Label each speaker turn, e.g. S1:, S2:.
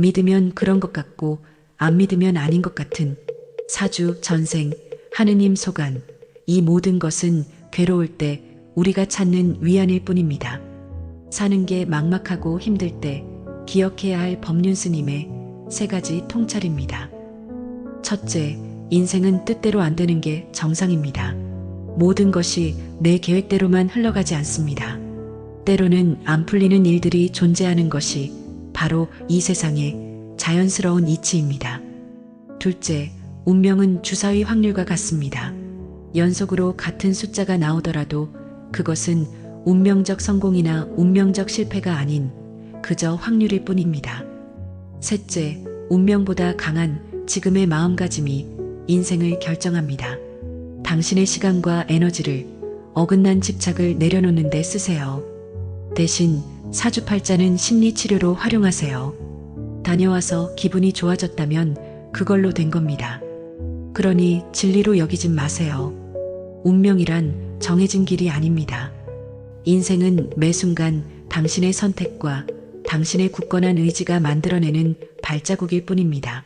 S1: 믿으면 그런 것 같고 안 믿으면 아닌 것 같은 사주, 전생, 하느님 소관 이 모든 것은 괴로울 때 우리가 찾는 위안일 뿐입니다. 사는 게 막막하고 힘들 때 기억해야 할 법륜 스님의 세 가지 통찰입니다. 첫째, 인생은 뜻대로 안 되는 게 정상입니다. 모든 것이 내 계획대로만 흘러가지 않습니다. 때로는 안 풀리는 일들이 존재하는 것이 바로 이 세상의 자연스러운 이치입니다. 둘째, 운명은 주사위 확률과 같습니다. 연속으로 같은 숫자가 나오더라도 그것은 운명적 성공이나 운명적 실패가 아닌 그저 확률일 뿐입니다. 셋째, 운명보다 강한 지금의 마음가짐이 인생을 결정합니다. 당신의 시간과 에너지를 어긋난 집착을 내려놓는 데 쓰세요. 대신 사주팔자는 심리치료로 활용하세요. 다녀와서 기분이 좋아졌다면 그걸로 된 겁니다. 그러니 진리로 여기진 마세요. 운명이란 정해진 길이 아닙니다. 인생은 매 순간 당신의 선택과 당신의 굳건한 의지가 만들어내는 발자국일 뿐입니다.